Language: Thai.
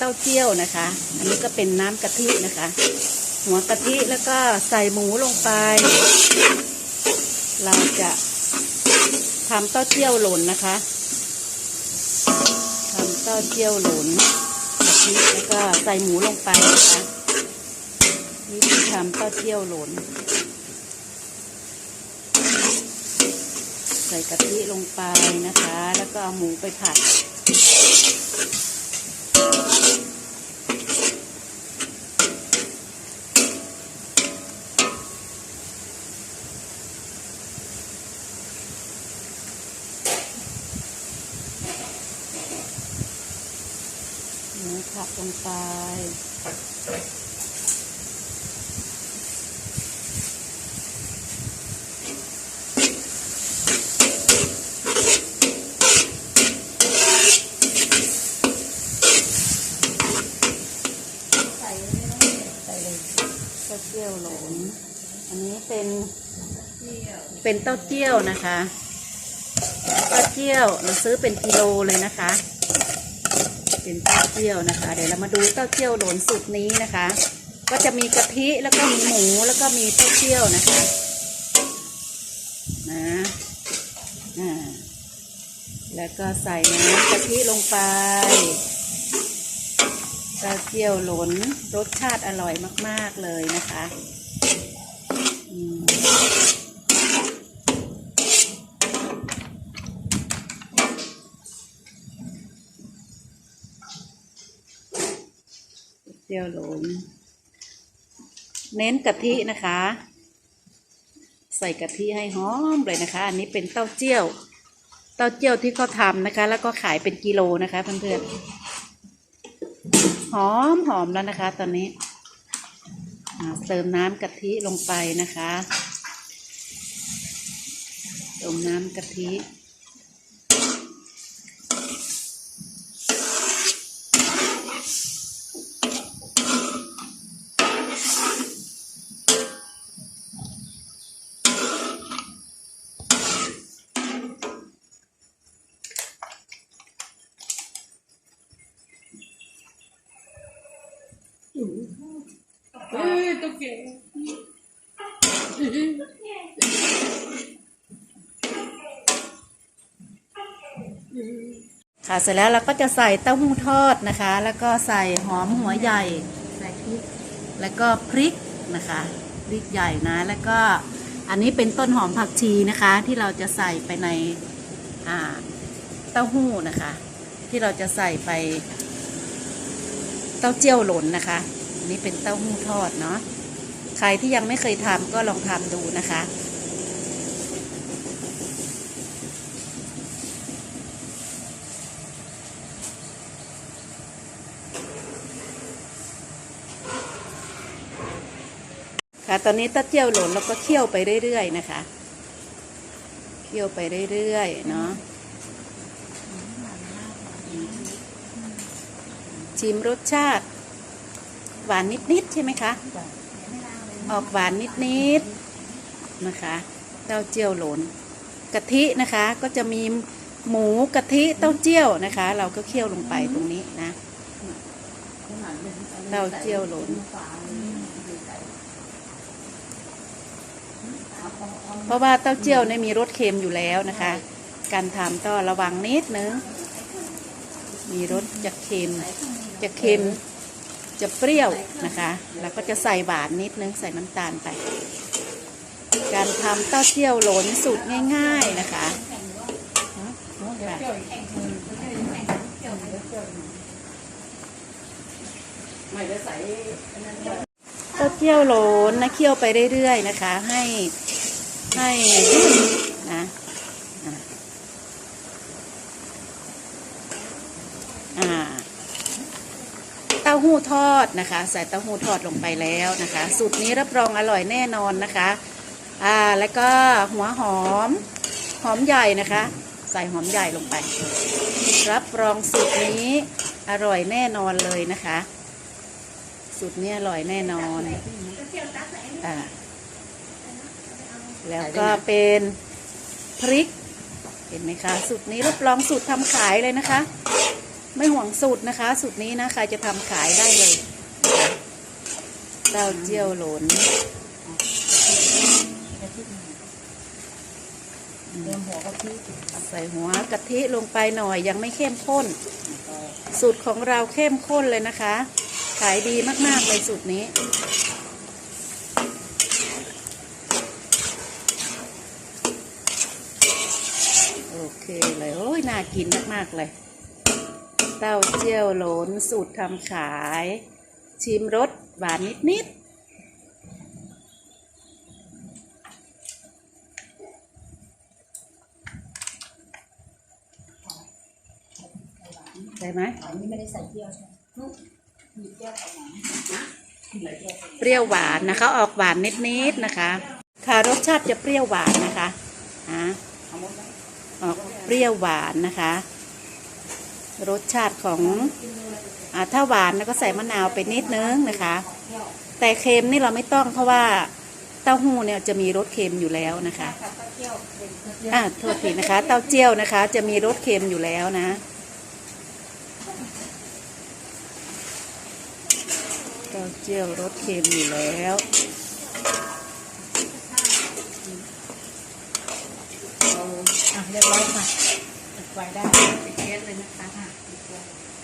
ต้าเจี้ยวนะคะ อันนี้ก็เป็นน้ำกะทินะคะ หัวกะทิแล้วก็ใส่หมูลงไป เราจะทำเต้าเจี้ยวหล่นนะคะทำเต้าเจี้ยวหล่นกะทิแล้วก็ใส่หมูลงไปนะคะวิธีทำเต้าเจี้ยวหล่นใส่กะทิลงไปนะคะ แล้วก็เอาหมูไปผัด ผัดลงไปใส่เลยเต้าเจี้ยวหลงอันนี้เป็นเป็นเต้าเจี้ยวนะคะ เต้าเจี้ยวเราซื้อเป็นกิโลเลยนะคะ เป็นเต้าเจี้ยวนะคะ เดี๋ยวเรามาดูเต้าเจี้ยวหลนสูตรนี้นะคะ ก็จะมีกะทิแล้วก็มีหมูแล้วก็มีเต้าเจี้ยวนะคะนะอ่าแล้วก็ใส่น้ำกะทิลงไปเต้าเจี้ยวหลนรสชาติอร่อยมาก ๆ เลยนะคะ เจียวหลนเน้นกะทินะคะ ใส่กะทิให้หอมเลยนะคะ อันนี้เป็นเต้าเจี้ยว เต้าเจี้ยวที่เขาทำนะคะ แล้วก็ขายเป็นกิโลนะคะเพื่อนๆหอมหอมแล้วนะคะ ตอนนี้เติมน้ำกะทิลงไปนะคะเติมน้ำกะทิ เฮ้ยตุ๊กแกค่ะเสร็จแล้วเราก็จะใส่เต้าหู้ทอดนะคะ แล้วก็ใส่หอมหัวใหญ่ใส่พริกแล้วก็พริกนะคะพริกใหญ่นะ แล้วก็อันนี้เป็นต้นหอมผักชีนะคะ ที่เราจะใส่ไปในเต้าหู้นะคะ ที่เราจะใส่ไปเต้าเจี้ยวหล่นนะคะ นี้เป็นเต้าหู้ทอดเนาะใครที่ยังไม่เคยทำก็ลองทำดูนะคะ ค่ะตอนนี้ต้าเจียวหล่นเราก็เคี่ยวไปเรื่อยๆนะคะ เคี่ยวไปเรื่อยๆเนาะชิมรสชาติ หวานนิดๆใช่ไหมคะ ออกหวานนิดๆนะคะ เต้าเจี้ยวหลนกะทินะคะก็จะมีหมูกะทิเต้าเจี้ยวนะคะ เราก็เคี่ยวลงไปตรงนี้นะ เต้าเจี้ยวหลนเพราะว่าเต้าเจี้ยวเนี่ยมีรสเค็มอยู่แล้วนะคะ การทำก็ระวังนิดนึง มีรสจะเค็มจะเค็ม จะเปรี้ยวนะคะ แล้วก็จะใส่หวานนิดนึงใส่น้ำตาลไป การทำเต้าเจี้ยวหลนสูตรง่าย ๆนะคะค่ะเต้าเจี้ยวหลนนะเคี่ยวไปเรื่อยๆนะคะ ให้ให้นะอ่า เต้า หู้ทอดนะคะ ใส่เต้าหู้ทอดลงไปแล้วนะคะ สูตรนี้รับรองอร่อยแน่นอนนะคะอ่าแล้วก็หัวหอมหอมใหญ่นะคะ ใส่หอมใหญ่ลงไป รับรองสูตรนี้อร่อยแน่นอนเลยนะคะ สูตรนี้อร่อยแน่นอนอ่าแล้วก็เป็นพริก เห็นไหมคะ สูตรนี้รับรองสูตรทำขายเลยนะคะ ไม่ห่วงสูตรนะคะ สูตรนี้นะใครจะทำขายได้เลยนะคะเต้าเจี้ยวหลนเตรียมหัวกะทิใส่หัวกะทิลงไปหน่อยยังไม่เข้มข้น สูตรของเราเข้มข้นเลยนะคะ ขายดีมากๆเลยสูตรนี้โอเคเลยโอ้ยน่ากินมากๆเลย เต้าเจี้ยวหลนสูตรทำขาย ชิมรสหวานนิดๆได้ไหมอันนี้ไม่ได้ใส่เปรี้ยวใช่ไหมมีเปรี้ยวประมานเปรี้ยวหวานนะคะ ออกหวานนิดๆนะคะ ค่ะรสชาติจะเปรี้ยวหวานนะคะอะเอาออกเปรี้ยวหวานนะคะ รสชาติของอถ้าหวานแล้วก็ใส่มะนาวไปนิดนึงนะคะ แต่เค็มนี่เราไม่ต้องเพราะว่าเต้าหู้เนี่ยจะมีรสเค็มอยู่แล้วนะคะอ่าโทษทีนะคะ เต้าเจี้ยวนะคะ จะมีรสเค็มอยู่แล้วนะ เต้าเจี้ยวรสเค็มอยู่แล้วเราอะเรียบร้อยค่ะปิดไฟได้ สเลยนะคะ